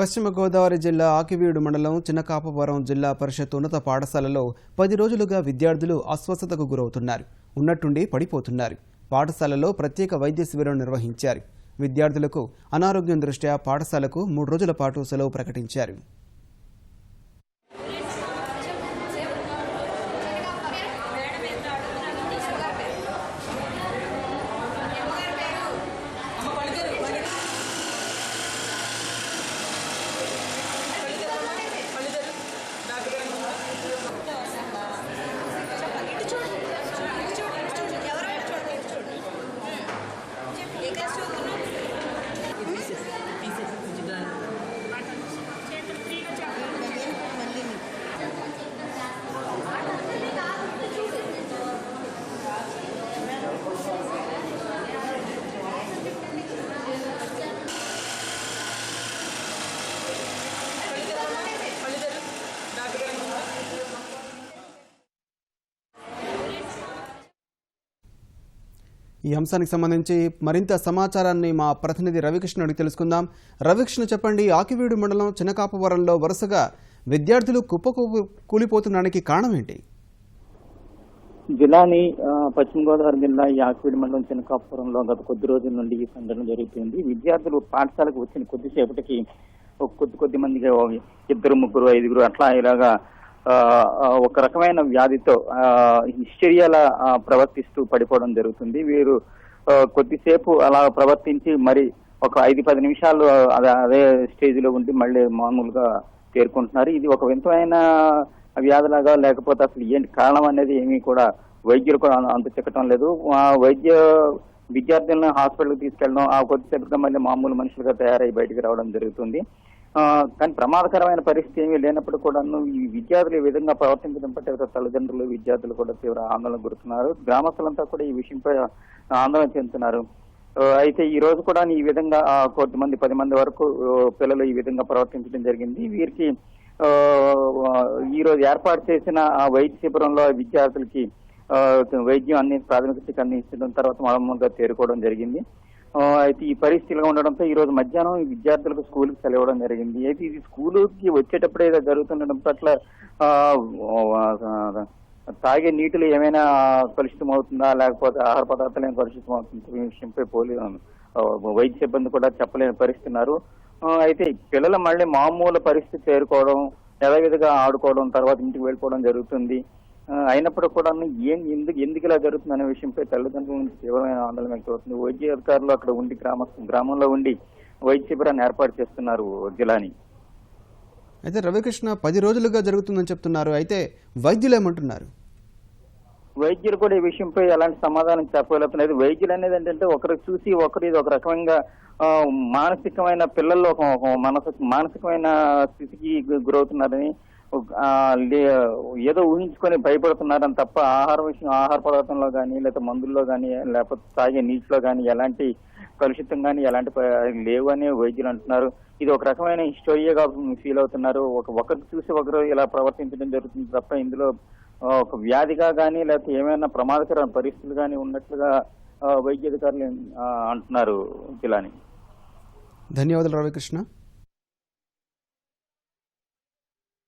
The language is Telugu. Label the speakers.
Speaker 1: పశ్చిమ గోదావరి జిల్లా ఆకివీడు మండలం చిన్నకాపవరం జిల్లా పరిషత్ ఉన్నత పాఠశాలలో పది రోజులుగా విద్యార్థులు అస్వస్థతకు గురవుతున్నారు. ఉన్నట్టుండి పడిపోతున్నారు. పాఠశాలలో ప్రత్యేక వైద్య శిబిరం నిర్వహించారు. విద్యార్థులకు అనారోగ్యం దృష్ట్యా పాఠశాలకు మూడు రోజుల పాటు సెలవు ప్రకటించారు. ఈ అంశానికి సంబంధించి మరింత సమాచారాన్ని మా ప్రతినిధి రవికృష్ణ అడిగి తెలుసుకుందాం. రవికృష్ణ చెప్పండి ఆకివీడు మండలం చిన్నకాపవరంలో వరుసగా విద్యార్థులు కుప్పకు కూలిపోతుండడానికి కారణం ఏంటి?
Speaker 2: జిల్లాని పశ్చిమ గోదావరి జిల్లా ఈ మండలం చిన్నకాపురంలో గత కొద్ది రోజుల నుండి ఈ సంఘటన జరుగుతుంది. విద్యార్థులు పాఠశాలకు వచ్చిన కొద్దిసేపటికి ఒక కొద్ది కొద్ది మందిగా ఇద్దరు ముగ్గురు ఐదుగురు అట్లా ఇలాగా ఒక రకమైన వ్యాధితో హిస్టరియాలా ప్రవర్తిస్తూ పడిపోవడం జరుగుతుంది. వీరు కొద్దిసేపు అలా ప్రవర్తించి మరి ఒక ఐదు పది నిమిషాలు అదే అదే స్టేజ్లో ఉండి మళ్ళీ మామూలుగా తేరుకుంటున్నారు. ఇది ఒక వింతమైన వ్యాధిలాగా లేకపోతే అసలు ఏంటి కారణం అనేది ఏమీ కూడా వైద్యులు కూడా అంత చెక్కటం లేదు. ఆ వైద్య విద్యార్థులను హాస్పిటల్కి తీసుకెళ్ళడం ఆ కొద్దిసేపుగా మళ్ళీ మామూలు మనుషులుగా తయారై బయటికి రావడం జరుగుతుంది. కానీ ప్రమాదకరమైన పరిస్థితి ఏమీ లేనప్పుడు కూడా ఈ విద్యార్థులు ఈ విధంగా ప్రవర్తించడం పట్ల తల్లిదండ్రులు విద్యార్థులు కూడా తీవ్ర ఆందోళన గురుతున్నారు గ్రామస్తులంతా కూడా ఈ విషయంపై ఆందోళన చెందుతున్నారు. అయితే ఈ రోజు కూడా ఈ విధంగా ఆ, కొద్దిమంది పది మంది వరకు పిల్లలు ఈ విధంగా ప్రవర్తించడం జరిగింది. వీరికి ఈ రోజు ఏర్పాటు చేసిన వైద్య శిబిరంలో విద్యార్థులకి వైద్యం అన్ని ప్రాథమిక అందించడం తర్వాత మామూలుగా తేరుకోవడం జరిగింది. అయితే ఈ పరిస్థితిలో ఉండడంతో ఈ రోజు మధ్యాహ్నం విద్యార్థులకు స్కూల్కి సెలవడం జరిగింది. అయితే ఇది స్కూలుకి వచ్చేటప్పుడే ఇలా జరుగుతుండడం పట్ల తాగే నీటిలో ఏమైనా కలుషితం అవుతుందా? లేకపోతే ఆహార పదార్థాలు ఏమైనా కలుషితం అవుతుంది? విషయంపై పోలీ వైద్య సిబ్బంది కూడా చెప్పలేని పరిస్థితున్నారు అయితే పిల్లలు మళ్ళీ మామూలు పరిస్థితి చేరుకోవడం యథావిధిగా ఆడుకోవడం తర్వాత ఇంటికి వెళ్ళిపోవడం జరుగుతుంది. అయినప్పుడు కూడా ఏం ఎందుకు ఎందుకు ఇలా జరుగుతుంది అనే విషయంపై తల్లిదండ్రుల నుంచి తీవ్రమైన ఆందోళన వ్యక్తమవుతుంది వైద్య అధికారులు అక్కడ ఉండి గ్రామ గ్రామంలో ఉండి వైద్య శిబిరాన్ని ఏర్పాటు చేస్తున్నారు జిల్లాని
Speaker 1: అయితే రవికృష్ణ పది రోజులుగా జరుగుతుందని చెప్తున్నారు. అయితే వైద్యులు ఏమంటున్నారు?
Speaker 2: వైద్యులు కూడా ఈ విషయంపై ఎలాంటి సమాధానం చెప్పగలుగుతున్నారు? వైద్యులు అనేది ఏంటంటే ఒకరు చూసి ఒకరు ఇది ఒక ఆ, మానసికమైన పిల్లల్లో ఒక మనసు మానసికమైన స్థితికి గురవుతున్నారని ఏదో ఊహించుకొని భయపడుతున్నారని తప్ప ఆహార విషయం ఆహార పదార్థంలో కానీ లేకపోతే మందుల్లో కానీ లేకపోతే తాగే నీటిలో కానీ ఎలాంటి కలుషితం కానీ ఎలాంటి లేవు అని వైద్యులు అంటున్నారు. ఇది ఒక రకమైన హిస్టోరియాగా ఫీల్ అవుతున్నారు. ఒక ఒకరు చూసి ఒకరు ఇలా ప్రవర్తించడం జరుగుతుంది తప్ప ఇందులో ఒక వ్యాధిగా కానీ లేకపోతే ఏమైనా ప్రమాదకర పరిస్థితులు కానీ ఉన్నట్లుగా ఆ, వైద్య అధికారులు అంటున్నారు జిల్లాని
Speaker 1: ధన్యవాదాలు రవికృష్ణ.